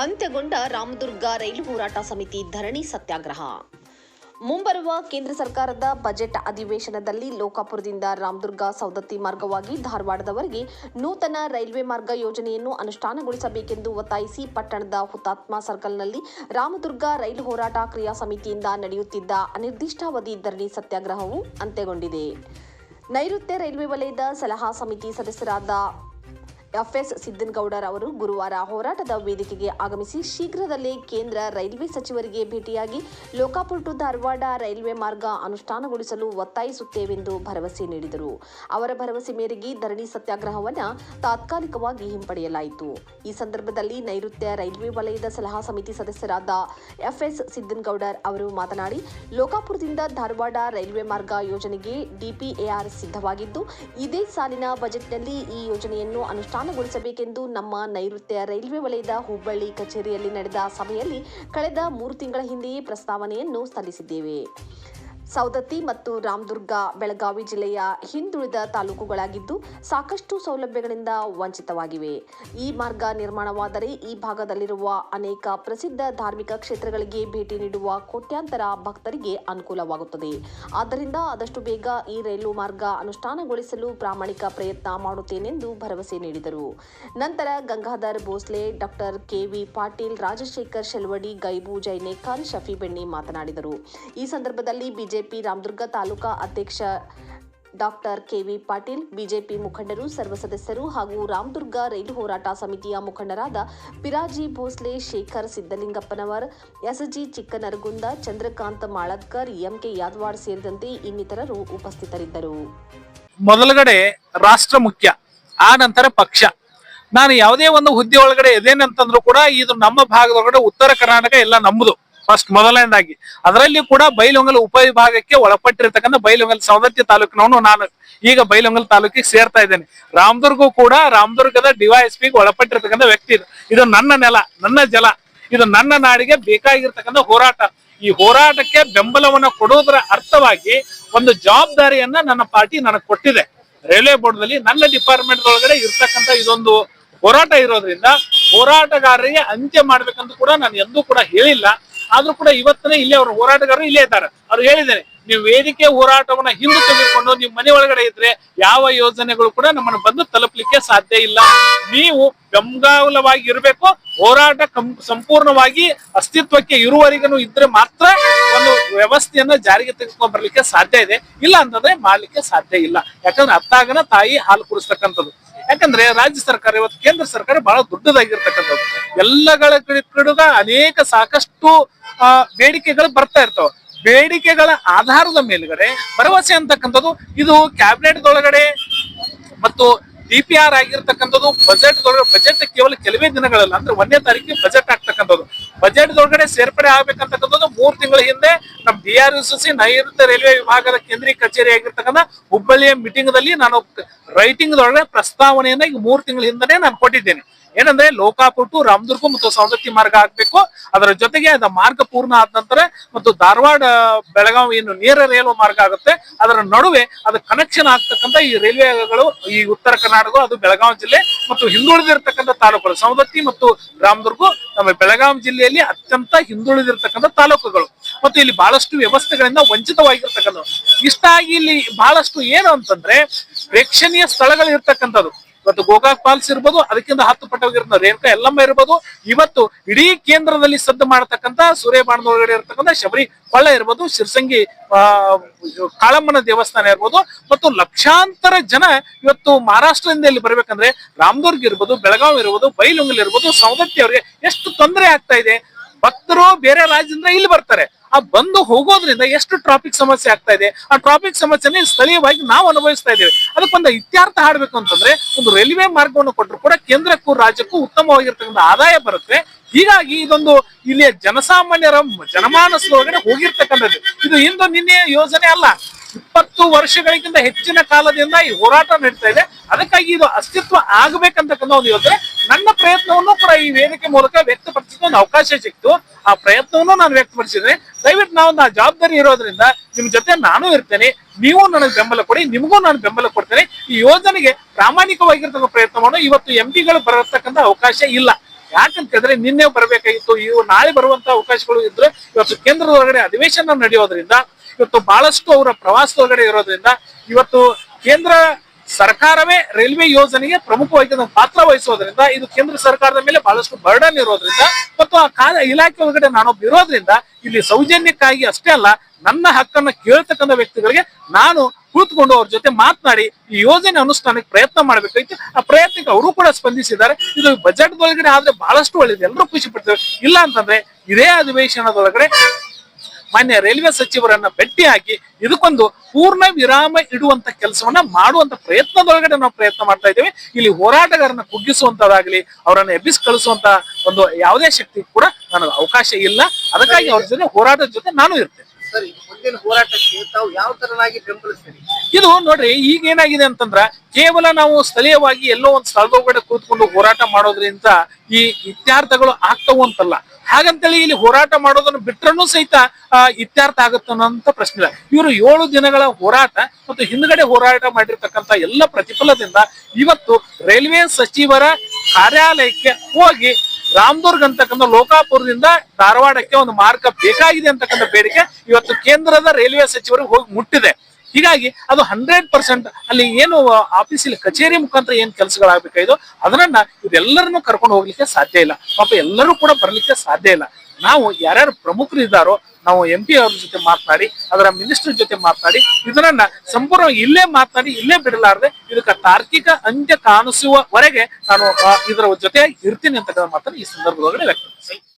ಅಂತ್ಯಗೊಂಡ ರಾಮದುರ್ಗ ರೈಲು ಹೋರಾಟ ಸಮಿತಿ ಧರಣಿ ಸತ್ಯಾಗ್ರಹ. ಮುಂಬರುವ ಕೇಂದ್ರ ಸರ್ಕಾರದ ಬಜೆಟ್ ಅಧಿವೇಶನದಲ್ಲಿ ಲೋಕಾಪುರದಿಂದ ರಾಮದುರ್ಗ ಸೌದತ್ತಿ ಮಾರ್ಗವಾಗಿ ಧಾರವಾಡದವರೆಗೆ ನೂತನ ರೈಲ್ವೆ ಮಾರ್ಗ ಯೋಜನೆಯನ್ನು ಅನುಷ್ಠಾನಗೊಳಿಸಬೇಕೆಂದು ಒತ್ತಾಯಿಸಿ ಪಟ್ಟಣದ ಹುತಾತ್ಮ ಸರ್ಕಲ್ನಲ್ಲಿ ರಾಮದುರ್ಗ ರೈಲು ಹೋರಾಟ ಕ್ರಿಯಾ ಸಮಿತಿಯಿಂದ ನಡೆಯುತ್ತಿದ್ದ ಅನಿರ್ದಿಷ್ಟಾವಧಿ ಧರಣಿ ಸತ್ಯಾಗ್ರಹವು ಅಂತ್ಯಗೊಂಡಿದೆ. ನೈಋತ್ಯ ರೈಲ್ವೆ ವಲಯದ ಸಲಹಾ ಸಮಿತಿ ಸದಸ್ಯರಾದ ಎಫ್ಎಸ್ ಸಿದ್ದನಗೌಡರ್ ಅವರು ಗುರುವಾರ ಹೋರಾಟದ ವೇದಿಕೆಗೆ ಆಗಮಿಸಿ ಶೀಘ್ರದಲ್ಲೇ ಕೇಂದ್ರ ರೈಲ್ವೆ ಸಚಿವರಿಗೆ ಭೇಟಿಯಾಗಿ ಲೋಕಾಪುರ್ ಟು ಧಾರವಾಡ ರೈಲ್ವೆ ಮಾರ್ಗ ಅನುಷ್ಠಾನಗೊಳಿಸಲು ಒತ್ತಾಯಿಸುತ್ತೇವೆಂದು ಭರವಸೆ ನೀಡಿದರು. ಅವರ ಭರವಸೆ ಮೇರೆಗೆ ಧರಣಿ ಸತ್ಯಾಗ್ರಹವನ್ನು ತಾತ್ಕಾಲಿಕವಾಗಿ ಹಿಂಪಡೆಯಲಾಯಿತು. ಈ ಸಂದರ್ಭದಲ್ಲಿ ನೈಋತ್ಯ ರೈಲ್ವೆ ವಲಯದ ಸಲಹಾ ಸಮಿತಿ ಸದಸ್ಯರಾದ ಎಫ್ಎಸ್ ಸಿದ್ದನಗೌಡರ್ ಅವರು ಮಾತನಾಡಿ, ಲೋಕಾಪುರದಿಂದ ಧಾರವಾಡ ರೈಲ್ವೆ ಮಾರ್ಗ ಯೋಜನೆಗೆ ಡಿಪಿಎಆರ್ ಸಿದ್ಧವಾಗಿದ್ದು, ಇದೇ ಸಾಲಿನ ಬಜೆಟ್ನಲ್ಲಿ ಈ ಯೋಜನೆಯನ್ನು ಅನುಷ್ಠಾನಗೊಳಿಸಬೇಕೆಂದು ನಮ್ಮ ನೈಋತ್ಯ ರೈಲ್ವೆ ವಲಯದ ಹುಬ್ಬಳ್ಳಿ ಕಚೇರಿಯಲ್ಲಿ ನಡೆದ ಸಭೆಯಲ್ಲಿ ಕಳೆದ ಮೂರು ತಿಂಗಳ ಹಿಂದೆಯೇ ಪ್ರಸ್ತಾವನೆಯನ್ನು ಸಲ್ಲಿಸಿದ್ದೇವೆ. ಸೌದತ್ತಿ ಮತ್ತು ರಾಮದುರ್ಗ, ಬೆಳಗಾವಿ ಜಿಲ್ಲೆಯ ಹಿಂದುಳಿದ ತಾಲೂಕುಗಳಾಗಿದ್ದು ಸಾಕಷ್ಟು ಸೌಲಭ್ಯಗಳಿಂದ ವಂಚಿತವಾಗಿವೆ. ಈ ಮಾರ್ಗ ನಿರ್ಮಾಣವಾದರೆ ಈ ಭಾಗದಲ್ಲಿರುವ ಅನೇಕ ಪ್ರಸಿದ್ಧ ಧಾರ್ಮಿಕ ಕ್ಷೇತ್ರಗಳಿಗೆ ಭೇಟಿ ನೀಡುವ ಕೋಟ್ಯಾಂತರ ಭಕ್ತರಿಗೆ ಅನುಕೂಲವಾಗುತ್ತದೆ. ಆದ್ದರಿಂದ ಆದಷ್ಟು ಬೇಗ ಈ ರೈಲು ಮಾರ್ಗ ಅನುಷ್ಠಾನಗೊಳಿಸಲು ಪ್ರಾಮಾಣಿಕ ಪ್ರಯತ್ನ ಮಾಡುತ್ತೇನೆಂದು ಭರವಸೆ ನೀಡಿದರು. ನಂತರ Gangadhar Bhosle, doctor K V Patil, Rajashekhar Shelvadi, Gaibu Jainekar, Shafi Benni ಮಾತನಾಡಿದರು. ಈ ಸಂದರ್ಭದಲ್ಲಿ ಬಿಜೆಪಿ ರಾಮದುರ್ಗ ತಾಲೂಕಾ ಅಧ್ಯಕ್ಷ ಡಾಕ್ಟರ್ ಕೆವಿ ಪಾಟೀಲ್, ಬಿಜೆಪಿ ಮುಖಂಡರು, ಸರ್ವ ಸದಸ್ಯರು ಹಾಗೂ ರಾಮದುರ್ಗ ರೈಲು ಹೋರಾಟ ಸಮಿತಿಯ ಮುಖಂಡರಾದ Piraji Bhosle, Shekhar Siddalingappanavar, S G Chikkanaragund, Chandrakant Maladkar, M K Yadawad ಸೇರಿದಂತೆ ಇನ್ನಿತರರು ಉಪಸ್ಥಿತರಿದ್ದರು. ಮೊದಲಗಡೆ ರಾಷ್ಟ್ರ ಮುಖ್ಯ, ಆ ನಂತರ ಪಕ್ಷ. ನಾನು ಯಾವುದೇ ಒಂದು ಹುದ್ದೆ ಒಳಗಡೆ ಇದೇನಂತಂದ್ರು ಕೂಡ ಇದು ನಮ್ಮ ಭಾಗದೊಳಗಡೆ ಉತ್ತರ ಕರ್ನಾಟಕ ಎಲ್ಲ ನಮ್ಮದು. ಫಸ್ಟ್ ಮೊದಲನೇದಾಗಿ. ಅದರಲ್ಲಿ ಕೂಡ ಬೈಲೊಂಗಲ್ ಉಪವಿಭಾಗಕ್ಕೆ ಒಳಪಟ್ಟಿರ್ತಕ್ಕಂಥ ಬೈಲೊಂಗಲ್ ಸವದತ್ತಿ ತಾಲೂಕಿನವನು ನಾನು. ಈಗ ಬೈಲೊಂಗಲ್ ತಾಲೂಕಿಗೆ ಸೇರ್ತಾ ಇದ್ದೇನೆ. ರಾಮದುರ್ಗು ಕೂಡ ರಾಮದುರ್ಗದ ಡಿವೈಎಸ್ಪಿ ಒಳಪಟ್ಟಿರ್ತಕ್ಕಂಥ ವ್ಯಕ್ತಿ ಇದು. ಇದು ನನ್ನ ನೆಲ, ನನ್ನ ಜಲ. ಇದು ನನ್ನ ನಾಡಿಗೆ ಬೇಕಾಗಿರ್ತಕ್ಕಂಥ ಹೋರಾಟ. ಈ ಹೋರಾಟಕ್ಕೆ ಬೆಂಬಲವನ್ನ ಕೊಡುವುದರ ಅರ್ಥವಾಗಿ ಒಂದು ಜವಾಬ್ದಾರಿಯನ್ನ ನನ್ನ ಪಾರ್ಟಿ ನನಗೆ ಕೊಟ್ಟಿದೆ. ರೈಲ್ವೆ ಬೋರ್ಡ್ನಲ್ಲಿ ನನ್ನ ಡಿಪಾರ್ಟ್ಮೆಂಟ್ ಒಳಗಡೆ ಇರ್ತಕ್ಕಂಥ ಇದೊಂದು ಹೋರಾಟ ಇರೋದ್ರಿಂದ ಹೋರಾಟಗಾರರಿಗೆ ಅಂತ್ಯ ಮಾಡ್ಬೇಕಂತ ಕೂಡ ನಾನು ಎಂದೂ ಕೂಡ ಹೇಳಿಲ್ಲ. ಆದ್ರೂ ಕೂಡ ಇವತ್ತನೇ ಇಲ್ಲೇ ಅವರ ಹೋರಾಟಗಾರರು ಇಲ್ಲೇ ಇದ್ದಾರೆ. ಅವ್ರು ಹೇಳಿದ್ದಾರೆ, ನೀವು ವೇದಿಕೆ ಹೋರಾಟವನ್ನ ಹಿಂದೆ ತೆಗೆದುಕೊಂಡು ನೀವು ಮನೆ ಒಳಗಡೆ ಇದ್ರೆ ಯಾವ ಯೋಜನೆಗಳು ಕೂಡ ನಮ್ಮನ್ನು ಬಂದು ತಲುಪಲಿಕ್ಕೆ ಸಾಧ್ಯ ಇಲ್ಲ. ನೀವು ಗಮಗಾವಲವಾಗಿ ಇರಬೇಕು, ಹೋರಾಟ ಸಂಪೂರ್ಣವಾಗಿ ಅಸ್ತಿತ್ವಕ್ಕೆ ಇರುವವರೆಗೂ ಇದ್ರೆ ಮಾತ್ರ ಒಂದು ವ್ಯವಸ್ಥೆಯನ್ನ ಜಾರಿಗೆ ತೆಗೆದುಕೊಂಡು ಬರ್ಲಿಕ್ಕೆ ಸಾಧ್ಯ ಇದೆ. ಇಲ್ಲ ಅಂತಂದ್ರೆ ಮಾಡ್ಲಿಕ್ಕೆ ಸಾಧ್ಯ ಇಲ್ಲ. ಯಾಕಂದ್ರೆ ಅತ್ತಾಗನ ತಾಯಿ ಹಾಲು ಕುಡಿಸ್ತಕ್ಕಂಥದ್ದು. ಯಾಕಂದ್ರೆ ರಾಜ್ಯ ಸರ್ಕಾರ ಇವತ್ತು ಕೇಂದ್ರ ಸರ್ಕಾರ ಬಹಳ ದೊಡ್ಡದಾಗಿರ್ತಕ್ಕಂಥದ್ದು. ಎಲ್ಲಗಳ ಕಡೆ ಅನೇಕ ಸಾಕಷ್ಟು ಆ, ಬೇಡಿಕೆಗಳು ಬರ್ತಾ ಇರ್ತಾವ. ಬೇಡಿಕೆಗಳ ಆಧಾರದ ಮೇಲ್ಗಡೆ ಭರವಸೆ ಅಂತಕ್ಕಂಥದ್ದು ಇದು ಕ್ಯಾಬಿನೆಟ್ ಒಳಗಡೆ ಮತ್ತು ಡಿ ಪಿ ಆರ್ ಆಗಿರ್ತಕ್ಕಂಥದ್ದು ಬಜೆಟ್ ಬಜೆಟ್ ಕೇವಲ ಕೆಲವೇ ದಿನಗಳಲ್ಲ ಅಂದ್ರೆ ಒಂದನೇ ತಾರೀಕಿಗೆ ಬಜೆಟ್ ಆಗ್ತಕ್ಕಂಥದ್ದು. ಬಜೆಟ್ ಒಳಗಡೆ ಸೇರ್ಪಡೆ ಆಗ್ಬೇಕಂತಕ್ಕಂಥದ್ದು ಮೂರು ತಿಂಗಳ ಹಿಂದೆ ನಮ್ ಡಿ ಆರ್ ಎಸ್ ಸಿ ನೈಋತ್ಯ ರೈಲ್ವೆ ವಿಭಾಗದ ಕೇಂದ್ರೀಯ ಕಚೇರಿ ಆಗಿರ್ತಕ್ಕಂಥ ಹುಬ್ಬಳ್ಳಿಯ ಮೀಟಿಂಗ್ ದಲ್ಲಿ ನಾನು ರೈಟಿಂಗ್ ಒಳಗಡೆ ಪ್ರಸ್ತಾವನೆಯನ್ನ ಈಗ ಮೂರು ತಿಂಗಳ ಹಿಂದನೆ ನಾನು ಕೊಟ್ಟಿದ್ದೇನೆ. ಏನಂದ್ರೆ ಲೋಕಾಪುರ ಟು ರಾಮದುರ್ಗ ಮತ್ತು ಸವದತ್ತಿ ಮಾರ್ಗ ಆಗ್ಬೇಕು. ಅದರ ಜೊತೆಗೆ ಅದ ಮಾರ್ಗ ಪೂರ್ಣ ಆದ ನಂತರ ಮತ್ತು ಧಾರವಾಡ, ಬೆಳಗಾವಿ ಏನು ನೇರ ರೈಲು ಮಾರ್ಗ ಆಗುತ್ತೆ. ಅದರ ನಡುವೆ ಅದು ಕನೆಕ್ಷನ್ ಆಗ್ತಕ್ಕಂಥ ಈ ರೈಲ್ವೆಗಳು ಈ ಉತ್ತರ ಕರ್ನಾಟಕ, ಅದು ಬೆಳಗಾವಿ ಜಿಲ್ಲೆ ಮತ್ತು ಹಿಂದುಳಿದಿರ್ತಕ್ಕಂಥ ತಾಲೂಕುಗಳು. ಸವದತ್ತಿ ಮತ್ತು ರಾಮದುರ್ಗ ನಮ್ಮ ಬೆಳಗಾವಿ ಜಿಲ್ಲೆಯಲ್ಲಿ ಅತ್ಯಂತ ಹಿಂದುಳಿದಿರ್ತಕ್ಕಂಥ ತಾಲೂಕುಗಳು. ಮತ್ತು ಇಲ್ಲಿ ಬಹಳಷ್ಟು ವ್ಯವಸ್ಥೆಗಳಿಂದ ವಂಚಿತವಾಗಿರ್ತಕ್ಕಂಥದ್ದು. ಇಷ್ಟಾಗಿ ಇಲ್ಲಿ ಬಹಳಷ್ಟು ಏನು ಅಂತಂದ್ರೆ ಪ್ರೇಕ್ಷಣೀಯ ಸ್ಥಳಗಳು ಇರ್ತಕ್ಕಂಥದ್ದು ಇವತ್ತು ಗೋಕಾಕ್ ಫಾಲ್ಸ್ ಇರ್ಬೋದು, ಅದಕ್ಕಿಂತ ಹತ್ತು ಪಟ್ಟವಾಗಿರ್ತ ರೇಣುಕಾ ಎಲ್ಲಮ್ಮ ಇರ್ಬೋದು. ಇವತ್ತು ಇಡೀ ಕೇಂದ್ರದಲ್ಲಿ ಸದ್ದು ಮಾಡತಕ್ಕಂತ ಸೂರ್ಯಬಾಣದೊಳಗಡೆ ಒಳಗಡೆ ಇರ್ತಕ್ಕಂಥ ಶಬರಿ ಕೊಳ್ಳ ಇರ್ಬೋದು, ಶಿರ್ಸಂಗಿ ಕಾಳಮ್ಮನ ದೇವಸ್ಥಾನ ಇರ್ಬೋದು, ಮತ್ತು ಲಕ್ಷಾಂತರ ಜನ ಇವತ್ತು ಮಹಾರಾಷ್ಟ್ರದಿಂದ ಇಲ್ಲಿ ಬರ್ಬೇಕಂದ್ರೆ ರಾಮದುರ್ಗ್ ಇರ್ಬೋದು, ಬೆಳಗಾವಿ ಇರ್ಬೋದು, ಬೈಲುಂಗಲ್ ಇರ್ಬೋದು, ಸವದತ್ತಿ ಅವರಿಗೆ ಎಷ್ಟು ತೊಂದರೆ ಆಗ್ತಾ ಇದೆ? ಭಕ್ತರು ಬೇರೆ ರಾಜ್ಯದಿಂದ ಇಲ್ಲಿ ಬರ್ತಾರೆ. ಆ ಬಂದು ಹೋಗೋದ್ರಿಂದ ಎಷ್ಟು ಟ್ರಾಫಿಕ್ ಸಮಸ್ಯೆ ಆಗ್ತಾ ಇದೆ? ಆ ಟ್ರಾಫಿಕ್ ಸಮಸ್ಯೆನ ಸ್ಥಳೀಯವಾಗಿ ನಾವು ಅನುಭವಿಸ್ತಾ ಇದ್ದೇವೆ. ಅದಕ್ಕೊಂದು ಇತ್ಯಾರ್ಥ ಹಾಡ್ಬೇಕು ಅಂತಂದ್ರೆ, ಒಂದು ರೈಲ್ವೆ ಮಾರ್ಗವನ್ನು ಕೊಟ್ಟರು ಕೂಡ ಕೇಂದ್ರಕ್ಕೂ ರಾಜ್ಯಕ್ಕೂ ಉತ್ತಮವಾಗಿರ್ತಕ್ಕಂಥ ಆದಾಯ ಬರುತ್ತೆ. ಹೀಗಾಗಿ ಇದೊಂದು ಇಲ್ಲಿಯ ಜನಸಾಮಾನ್ಯರ ಜನಮಾನಸದೊಳಗಡೆ ಹೋಗಿರ್ತಕ್ಕಂಥದ್ದು. ಇದು ಇಂದು ನಿನ್ನೆ ಯೋಜನೆ ಅಲ್ಲ. ಇಪ್ಪತ್ತು ವರ್ಷಗಳಿಗಿಂತ ಹೆಚ್ಚಿನ ಕಾಲದಿಂದ ಈ ಹೋರಾಟ ನಡೀತಾ ಇದೆ. ಅದಕ್ಕಾಗಿ ಇದು ಅಸ್ತಿತ್ವ ಆಗಬೇಕಂತಕ್ಕಂಥ ಒಂದು ಯೋಜನೆ. ನನ್ನ ಪ್ರಯತ್ನವನ್ನು ಕೂಡ ಈ ವೇದಿಕೆ ಮೂಲಕ ವ್ಯಕ್ತಪಡಿಸಿದ ಒಂದು ಅವಕಾಶ ಸಿಕ್ತು ಆ ಪ್ರಯತ್ನವನ್ನು ನಾನು ವ್ಯಕ್ತಪಡಿಸಿದ್ರೆ, ದಯವಿಟ್ಟು ನಾವು ನಾ ಜವಾಬ್ದಾರಿ ಇರೋದ್ರಿಂದ ನಿಮ್ ಜೊತೆ ನಾನು ಇರ್ತೇನೆ, ನೀವು ನನಗೆ ಬೆಂಬಲ ಕೊಡಿ, ನಿಮಗೂ ನಾನು ಬೆಂಬಲ ಕೊಡ್ತೇನೆ. ಈ ಯೋಜನೆಗೆ ಪ್ರಾಮಾಣಿಕವಾಗಿರ್ತಕ್ಕ ಪ್ರಯತ್ನವನ್ನು ಇವತ್ತು ಎಂ ಪಿಗಳು ಬರತಕ್ಕಂತ ಅವಕಾಶ ಇಲ್ಲ. ಯಾಕಂತ ಹೇಳಿದ್ರೆ ನಿನ್ನೆ ಬರಬೇಕಾಗಿತ್ತು ಇವು ನಾಳೆ ಬರುವಂತ ಅವಕಾಶಗಳು ಇದ್ರೆ ಇವತ್ತು ಕೇಂದ್ರದ ಒಳಗಡೆ ಅಧಿವೇಶನ ನಡೆಯೋದ್ರಿಂದ, ಇವತ್ತು ಬಹಳಷ್ಟು ಅವರ ಪ್ರವಾಸದೊಳಗಡೆ ಇರೋದ್ರಿಂದ, ಇವತ್ತು ಕೇಂದ್ರ ಸರ್ಕಾರವೇ ರೈಲ್ವೆ ಯೋಜನೆಗೆ ಪ್ರಮುಖವಾಗಿ ಪಾತ್ರ ವಹಿಸೋದ್ರಿಂದ, ಇದು ಕೇಂದ್ರ ಸರ್ಕಾರದ ಮೇಲೆ ಬಹಳಷ್ಟು ಬರ್ಡನ್ ಇರೋದ್ರಿಂದ ಮತ್ತು ಆ ಕಾಲ ಇಲಾಖೆ ಒಳಗಡೆ ನಾನು ಇರೋದ್ರಿಂದ ಇಲ್ಲಿ ಸೌಜನ್ಯಕ್ಕಾಗಿ ಅಷ್ಟೇ ಅಲ್ಲ, ನನ್ನ ಹಕ್ಕನ್ನ ಕೇಳ್ತಕ್ಕಂಥ ವ್ಯಕ್ತಿಗಳಿಗೆ ನಾನು ಕೂತ್ಕೊಂಡು ಅವ್ರ ಜೊತೆ ಮಾತನಾಡಿ ಈ ಯೋಜನೆ ಅನುಷ್ಠಾನಕ್ಕೆ ಪ್ರಯತ್ನ ಮಾಡ್ಬೇಕಾಯ್ತು ಆ ಪ್ರಯತ್ನಕ್ಕೆ ಅವರು ಕೂಡ ಸ್ಪಂದಿಸಿದ್ದಾರೆ. ಇದು ಬಜೆಟ್ ಒಳಗಡೆ ಆದ್ರೆ ಬಹಳಷ್ಟು ಒಳ್ಳೇದು. ಎಲ್ಲರೂ ಖುಷಿ ಪಡ್ತೇವೆ ಇಲ್ಲ ಅಂತಂದ್ರೆ ಇದೇ ಅಧಿವೇಶನದೊಳಗಡೆ ಮಾನ್ಯ ರೈಲ್ವೆ ಸಚಿವರನ್ನ ಭೇಟಿ ಹಾಕಿ ಇದಕ್ಕೊಂದು ಪೂರ್ಣ ವಿರಾಮ ಇಡುವಂತ ಕೆಲಸವನ್ನ ಮಾಡುವಂತ ಪ್ರಯತ್ನದೊಳಗಡೆ ನಾವು ಪ್ರಯತ್ನ ಮಾಡ್ತಾ ಇದ್ದೇವೆ. ಇಲ್ಲಿ ಹೋರಾಟಗಾರನ ಕುಗ್ಗಿಸುವಂತದಾಗ್ಲಿ ಅವರನ್ನ ಎಬ್ಬಿಸಿ ಕಳಿಸುವಂತ ಒಂದು ಯಾವುದೇ ಶಕ್ತಿ ಕೂಡ ನನಗೆ ಅವಕಾಶ ಇಲ್ಲ. ಅದಕ್ಕಾಗಿ ಅವ್ರ ಜೊತೆ ಹೋರಾಟದ ಜೊತೆ ನಾನು ಇರ್ತೇನೆ. ಇದು ನೋಡ್ರಿ ಈಗ ಏನಾಗಿದೆ ಅಂತಂದ್ರ ಕೇವಲ ನಾವು ಸ್ಥಳೀಯವಾಗಿ ಎಲ್ಲೋ ಒಂದ್ ಸ್ಥಳದೊಳಗಡೆ ಕೂತ್ಕೊಂಡು ಹೋರಾಟ ಮಾಡೋದ್ರಿಂದ ಈ ಇತ್ಯಾರ್ಥಗಳು ಆಗ್ತವು ಅಂತಲ್ಲ. ಹಾಗಂತೇಳಿ ಇಲ್ಲಿ ಹೋರಾಟ ಮಾಡೋದನ್ನು ಬಿಟ್ಟರೂ ಸಹಿತ ಇತ್ಯರ್ಥ ಆಗುತ್ತನ್ನೋಂತ ಪ್ರಶ್ನೆ ಇಲ್ಲ. ಇವರು ಏಳು ದಿನಗಳ ಹೋರಾಟ ಮತ್ತು ಹಿಂದ್ಗಡೆ ಹೋರಾಟ ಮಾಡಿರ್ತಕ್ಕಂಥ ಎಲ್ಲ ಪ್ರತಿಫಲದಿಂದ ಇವತ್ತು ರೈಲ್ವೆ ಸಚಿವರ ಕಾರ್ಯಾಲಯಕ್ಕೆ ಹೋಗಿ ರಾಮದುರ್ಗ್ ಅಂತಕ್ಕಂಥ ಲೋಕಾಪುರದಿಂದ ಧಾರವಾಡಕ್ಕೆ ಒಂದು ಮಾರ್ಗ ಬೇಕಾಗಿದೆ ಅಂತಕ್ಕಂಥ ಬೇಡಿಕೆ ಇವತ್ತು ಕೇಂದ್ರದ ರೈಲ್ವೆ ಸಚಿವರಿಗೆ ಹೋಗಿ ಮುಟ್ಟಿದೆ. ಹೀಗಾಗಿ ಅದು ಹಂಡ್ರೆಡ್ ಪರ್ಸೆಂಟ್ ಅಲ್ಲಿ ಏನು ಆಫೀಸಲ್ಲಿ ಕಚೇರಿ ಮುಖಾಂತರ ಏನ್ ಕೆಲಸಗಳಾಗಬೇಕಾಯ್ತು ಅದನ್ನ ಇದೆಲ್ಲರನ್ನು ಕರ್ಕೊಂಡು ಹೋಗ್ಲಿಕ್ಕೆ ಸಾಧ್ಯ ಇಲ್ಲ. ಪಾಪ ಎಲ್ಲರೂ ಕೂಡ ಬರ್ಲಿಕ್ಕೆ ಸಾಧ್ಯ ಇಲ್ಲ. ನಾವು ಯಾರ್ಯಾರು ಪ್ರಮುಖರು ಇದ್ದಾರೋ ನಾವು ಎಂ ಪಿ ಅವ್ರ ಜೊತೆ ಮಾತನಾಡಿ, ಅದರ ಮಿನಿಸ್ಟರ್ ಜೊತೆ ಮಾತನಾಡಿ, ಇದನ್ನ ಸಂಪೂರ್ಣ ಇಲ್ಲೇ ಮಾತನಾಡಿ, ಇಲ್ಲೇ ಬಿಡಲಾರದೆ ಇದಕ್ಕೆ ತಾರ್ಕಿಕ ಅಂತ್ಯ ಕಾಣಿಸುವವರೆಗೆ ನಾನು ಇದರ ಜೊತೆ ಇರ್ತೀನಿ ಅಂತಕ್ಕಂಥ ಮಾತನ್ನು ಈ ಸಂದರ್ಭದೊಳಗಡೆ ವ್ಯಕ್ತಪಡಿಸ್ತೀನಿ.